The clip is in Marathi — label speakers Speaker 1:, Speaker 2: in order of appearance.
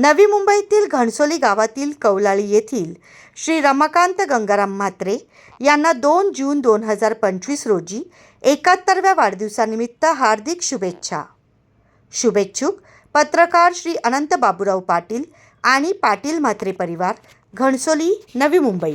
Speaker 1: नवी मुंबईतील घणसोली गावातील कौलाळी येथील श्री रमाकांत गंगाराम म्हात्रे यांना दोन जून दोन हजार पंचवीस रोजी एकाहत्तरव्या वाढदिवसानिमित्त हार्दिक शुभेच्छा. शुभेच्छुक पत्रकार श्री अनंत बाबूराव पाटील आणि पाटील म्हात्रे परिवार घणसोली नवी मुंबई.